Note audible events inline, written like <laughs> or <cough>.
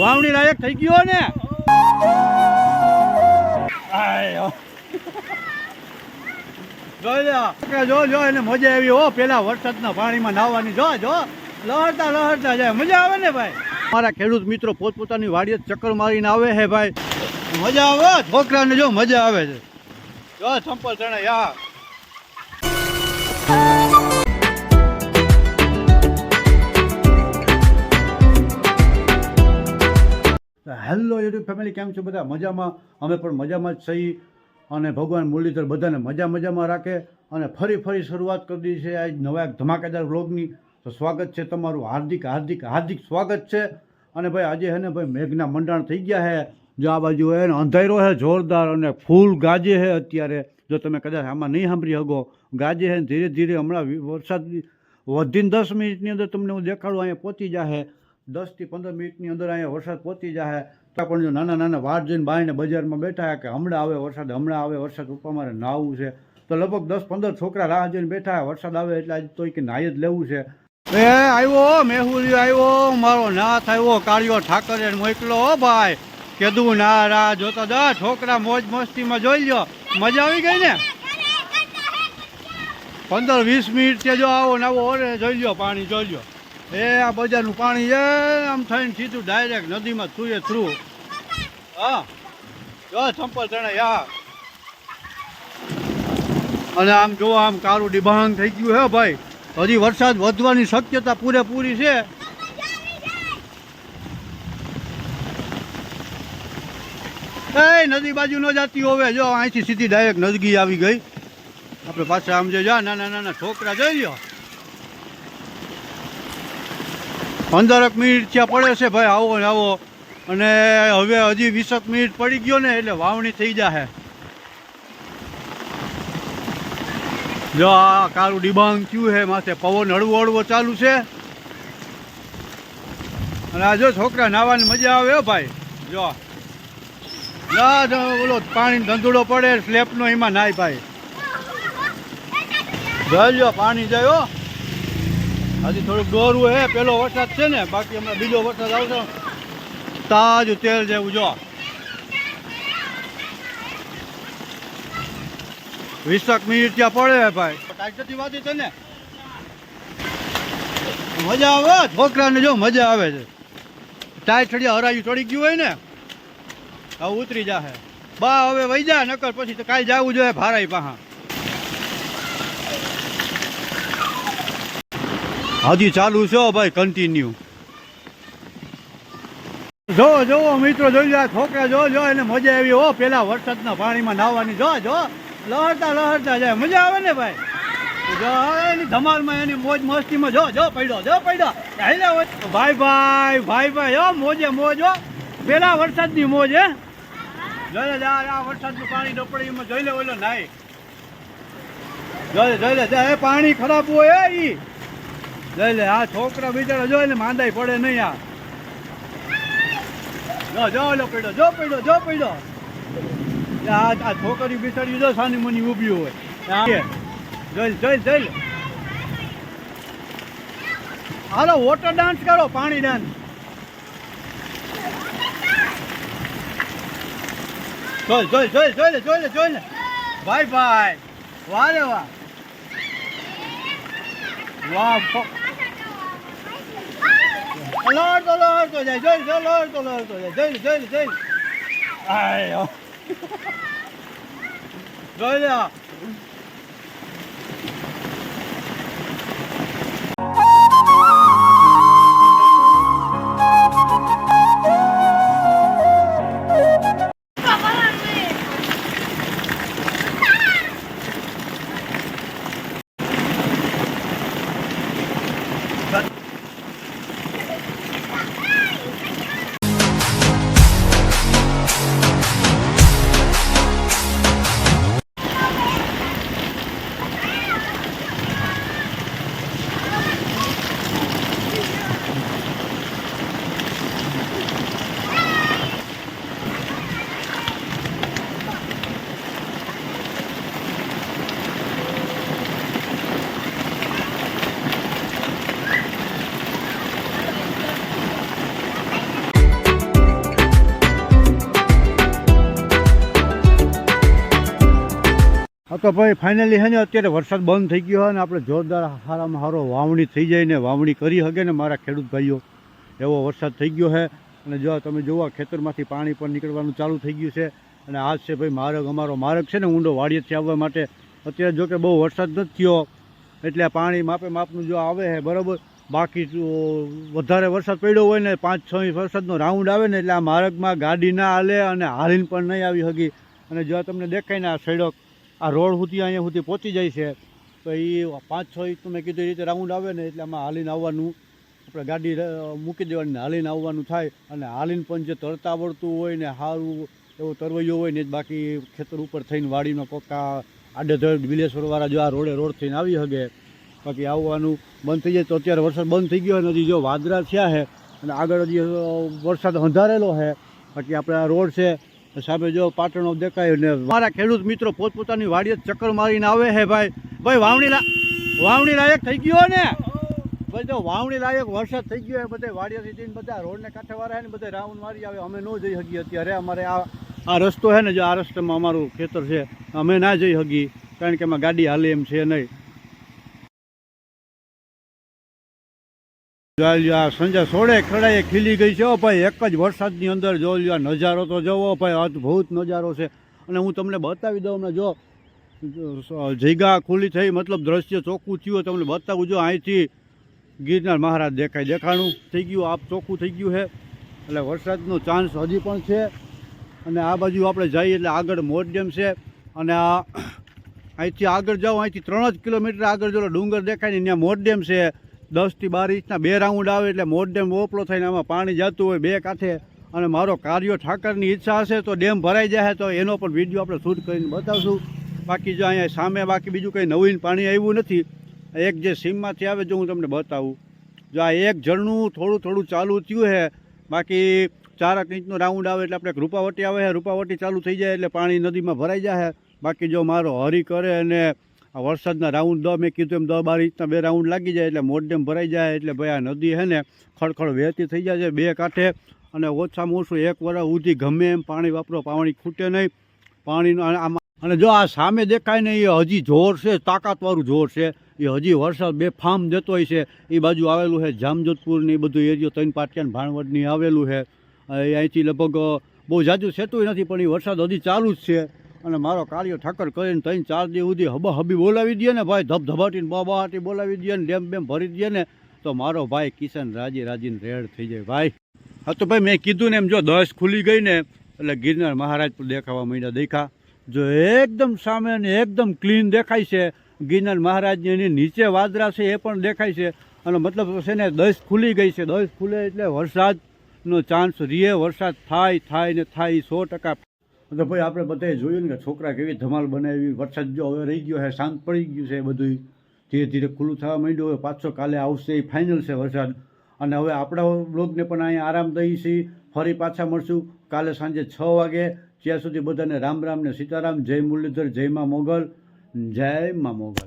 વાવણી લાયક થઈ ગયો ને. જો જો, એને મજા આવી. હો, પેલા વરસાદના પાણીમાં નાહવાની. જો જો. લહરતા લહરતા જાય. મજા આવે ને ભાઈ? મારા ખેડૂત મિત્રો પોતપોતાની વાડીએ ચક્કર મારીને આવે છે ભાઈ. મજા આવે? છોકરાને જો મજા આવે છે. જો ચણે યા હેલો યુટ્યુબ ફેમિલી કેમ છો બધા? મજામાં? અમે પણ મજામાં જ સહી અને ભગવાન મુરલીધર બધાને મજા મજામાં રાખે. અને ફરી ફરી શરૂઆત કરી દીધી છે આજ નવા ધમાકેદાર વ્લોગની. તો સ્વાગત છે તમારું. હાર્દિક હાર્દિક હાર્દિક સ્વાગત છે. અને ભાઈ, આજે હે ને ભાઈ, મેઘના મંડાણ થઈ ગયા છે જો આ બાજુ હે ને અંધારો છે જોરદાર અને ફૂલ ગાજે હે અત્યારે. જો તમે કદાચ આમાં નહીં સાંભળી શકો ગાજે હે ધીરે ધીરે હમણાં વરસાદ, વધીને દસ મિનિટની અંદર તમને હું દેખાડું, અહીંયા પહોંચી જશે દસથી પંદર મિનિટની અંદર અહીંયા વરસાદ પહોંચી જાય તો પણ જો નાના નાના વાટ જઈને બાઈને બજારમાં બેઠા કે હમણાં આવે વરસાદ, હમણાં આવે વરસાદ, ઉપર મારે નાહવું છે. તો લગભગ દસ પંદર છોકરા રાહ જોઈને બેઠા વરસાદ આવે એટલે આજે તો કે નાહી જ લેવું છે. એ આવ્યો મેહુલી આવ્યો મારો નાથ આવ્યો કાળિયો ઠાકરે મોકલો ભાઈ. કીધું ના રાહ જોતો દા છોકરા મોજ મસ્તીમાં જોઈ લ્યો. મજા આવી ગઈ ને? પંદર વીસ મિનિટ ત્યાં જો આવો ને આવો, ઓરે જોઈ લ્યો, પાણી જોઈ લ્યો. એ, આ બજારનું પાણી એ આમ થઈને સીધું ડાયરેક્ટ નદીમાં થ્રુએ થ્રુ હા. જો, સંપલ તણે યા અને આમ જો, આમ કારું ડિબાંગ થઈ ગયું હે ભાઈ. હજી વરસાદ વધવાની શક્યતા પૂરેપૂરી છે. એ, નદી બાજુ ન જાતી હોવે. જો, અહીંથી સીધી ડાયરેક્ટ નદગી આવી ગઈ. આપણે પાછા આમ જે, જા, નાના નાના છોકરા જોઈ લ્યો. પંદરક મિનિટ ત્યાં પડે છે ભાઈ આવો ને આવો. અને હવે હજી વીસક મિનિટ પડી ગયો ને એટલે વાવણી થઈ જશે જો આ કારું ડિબાંગ થયું છે માથે પવન હળવો હળવો ચાલુ છે. અને આ જો છોકરા નાવાની મજા આવે ભાઈ. જો. ઓલો પાણી ધંધુડો પડે સ્લેપનો એમાં નાય ભાઈ. <laughs> જો પાણી જાય હજી થોડુંક દોરવું હે પેલો વરસાદ છે ને બાકી હમણાં બીજો વરસાદ આવશે. તાજું તેલ જેવું જો. વીસક મિનિટ ત્યાં પડે ભાઈ. ટાઈટથી વાતી છે ને? મજા આવે છોકરાને જો મજા આવે છે. ટાઈટ ચડી હરાયું ચડી ગયું હોય ને હવે ઉતરી જાહે. બા હવે વહી જા નકર પછી તો કાલ જવું જોઈએ ભારાઈ પાહા. હજી ચાલુ છે ભાઈ કન્ટિન્યુ જો જો, મિત્રો, જોઈ લો છોકરા જો જો, એને મજા આવી. હો પેલા વરસાદના પાણીમાં નાહવાની. જો જો, લહરતા લહરતા જાય. મજા આવે ને ભાઈ? જો, એની ધમાલમાં એની મોજ મસ્તીમાં જો જો, પડ્યો જો, પડ્યો. હોય. ભાઈ ભાઈ ભાઈ ભાઈ, હો, મોજે મોજ, હો. પેલા વરસાદની મોજ, હે? જોઈ લે આ વરસાદનું પાણી ડપડી જોઈ લે, ઓલો નાઈ. જોઈ જોઈ લે એ પાણી ખરાબ હોય ઈ. લઈ લે, આ છોકરા બિચારા જો એને માંદાઈ પડે નહીં આ. જો જો, ઓલો પીડો, જો પીડો જો પીડો. આ આ છોકરી બિચારી જો સાની મુની ઊભી હોય. જોઈ જોઈ જોઈ. હાલો વોટર ડાન્સ કરો, પાણી ડાન્સ જોઈ જોઈ જોઈ જોઈ લે જોઈ લે જોઈ લે. ભાઈ ભાઈ, વાહ રે, વાહ. વાહ લડતો લડતો જાય જોઈ જો લડતો લડતો જાય જોઈ જોઈ જોઈ આયો જોઈ લે. તો ભાઈ ફાઇનલી છે ને, અત્યારે વરસાદ બંધ થઈ ગયો હોય ને, આપણે જોરદાર સારામાં સારો વાવણી થઈ જાય ને, વાવણી કરી શકે ને મારા ખેડૂત ભાઈઓ. એવો વરસાદ થઈ ગયો છે અને જો તમે જોવા ખેતરમાંથી પાણી પણ નીકળવાનું ચાલુ થઈ ગયું છે. અને આજ છે ભાઈ, માર્ગ, અમારો માર્ગ છે ને, ઊંડો વાડીએથી આવવા માટે. અત્યારે જો કે બહુ વરસાદ નથી થયો. એટલે પાણી માપે માપનું જો આવે છે બરાબર. બાકી વધારે વરસાદ પડ્યો હોય ને, પાંચ, છ ઇંચ વરસાદનો રાઉન્ડ આવે ને, એટલે આ માર્ગમાં ગાડી ના હાલે અને હાલીને પણ નહીં આવી શકી અને જો તમને દેખાય ને આ સડક આ રોડ સુધી અહીંયા સુધી પહોંચી જાય છે. તો એ પાંચ, છ ઇંચ મેં કીધું એ રીતે રાઉન્ડ આવે ને એટલે આમાં હાલીને આવવાનું. આપણે ગાડી મૂકી દેવાની હાલીને આવવાનું થાય. અને હાલીને પણ જે તરતા આવડતું હોય ને સારું એવો તરવૈયો હોય ને જ બાકી ખેતર ઉપર થઈને વાડીનો પક્કા આડેધડ બિલેશ્વરવાળા જો આ રોડે રોડ થઈને આવી શકે બાકી આવવાનું બંધ થઈ જાય તો અત્યારે વરસાદ બંધ થઈ ગયો અને હજી જો વાદરા થયા છે અને આગળ હજી વરસાદ અંધારેલો છે બાકી આપણે આ રોડ છે. સામે જો પાટણો દેખાય ને મારા ખેડૂત મિત્રો પોતપોતાની વાડીએ ચક્કર મારીને આવે હે ભાઈ. ભાઈ વાવણી વાવણી લાયક થઈ ગયો ને? ભાઈ, જો વાવણી લાયક વરસાદ થઈ ગયો બધે વાડીએથી જઈને બધા રોડને કાંઠે વાળા ને બધા રાઉન્ડ મારી આવે. અમે ન જઈ શકીએ અત્યારે. અમારે આ આ રસ્તો છે ને, જો આ રસ્તામાં અમારું ખેતર છે, અમે ના જઈ શકીએ. કારણ કે એમાં ગાડી હાલે એમ છે નહીં. જો આ લ્યો સોળે ખડાએ ખીલી ગઈ છે. ભાઈ, એક જ વરસાદની અંદર જો લ્યો નજારો તો જોવો, ભાઈ, અદ્ભુત નજારો છે. અને હું તમને બતાવી દઉં ને જો, જગ્યા ખુલ્લી થઈ, મતલબ દ્રશ્ય ચોખ્ખું થયું તમને બતાવું. જો અહીંથી ગિરનાર મહારાજ દેખાય, દેખાણું થઈ ગયું, આપ ચોખ્ખું થઈ ગયું છે. એટલે વરસાદનો ચાન્સ હજી પણ છે. અને આ બાજુ આપણે જઈએ એટલે આગળ ડેમ છે. અને આ અહીંથી આગળ જાઓ, અહીંથી ત્રણ જ કિલોમીટર આગળ જો ડુંગર દેખાય ને, ત્યાં મોર ડેમ છે. દસથી બાર ઇંચના બે રાઉન્ડ આવે એટલે મોટ ડેમ ઓપલો થઈને આમાં પાણી જતું હોય બે કાંઠે. અને મારો કાર્યો ઠાકરની ઈચ્છા હશે તો ડેમ ભરાઈ જાય તો એનો પણ વીડિયો આપણે શૂટ કરીને બતાવશું. બાકી જો અહીંયા સામે બાકી બીજું કંઈ નવીન પાણી આવ્યું નથી, એક જે સીમમાંથી આવે જો હું તમને બતાવું. જો આ એક ઝરણું થોડું થોડું ચાલુ થયું છે બાકી ચારક ઇંચનો રાઉન્ડ આવે એટલે આપણે રૂપાવટી આવે છે રૂપાવટી ચાલુ થઈ જાય એટલે પાણી નદીમાં ભરાઈ જાય બાકી જો મારો હરી કરે અને આ વરસાદના રાઉન્ડ દ, મેં કીધું એમ દ બાર ઇંચના બે રાઉન્ડ લાગી જાય એટલે મોડેમ ભરાઈ જાય એટલે ભાઈ આ નદી છે ને ખડખડ વહેતી થઈ જાય છે બે કાંઠે અને ઓછામાં ઓછું એક વર્ષ સુધી ગમે એમ પાણી વાપરો, પાણી ખૂટે નહીં. પાણીનો આમાં અને જો આ સામે દેખાય ને, એ હજી જોર છે, તાકાતવાળું જોર છે. એ હજી વરસાદ બે ફાર્મ જતો હોય છે. એ બાજુ આવેલું છે જામજોધપુરને એ બધું એરિયો ત્રણ પાટિયાન ભાણવડની આવેલું છે. અહીંથી લગભગ બહુ જાજુ સેતુંય નથી, પણ એ વરસાદ હજી ચાલુ જ છે. અને મારો કાર્ય ઠાકર કરીને ત્રણ, ચાર દિવસ સુધી હબા હબી બોલાવી દે ને ભાઈ, ધબધબાટીને બબાટી બોલાવી દે ને ડેમ બેમ ભરી દે ને, તો મારો ભાઈ કિશન રાજી રાજીને રેડ થઈ જાય. ભાઈ, હા તો ભાઈ મેં કીધું ને એમ જો દસ ખુલી ગઈ ને, એટલે ગિરનાર મહારાજ પણ દેખાવા માંડ્યા દેખા. જો એકદમ સામે ને એકદમ ક્લીન દેખાય છે, ગિરનાર મહારાજની એની નીચે વાદરા છે એ પણ દેખાય છે. અને મતલબ છે ને દસ ખુલી ગઈ છે. દસ ખુલે એટલે વરસાદનો ચાન્સ રીએ વરસાદ થાય થાય ને થાય, સો ટકા તો ભાઈ આપણે બધાએ જોયું ને કે છોકરા કેવી ધમાલ બનાવી, વરસાદ જો હવે રહી ગયો છે શાંત પડી ગયું છે બધું ધીરે ધીરે ખુલ્લું થવા માંડ્યું, હવે પાછો કાલે આવશે એ ફાઇનલ છે વરસાદ. અને હવે આપણા બ્લોગને પણ અહીંયા આરામ દઈ છીએ, ફરી પાછા મળશું કાલે સાંજે છ વાગે. ત્યાં સુધી બધાને રામ રામ ને સીતારામ, જય મુરલીધર, જય મા મોગલ, જય મા મોગલ.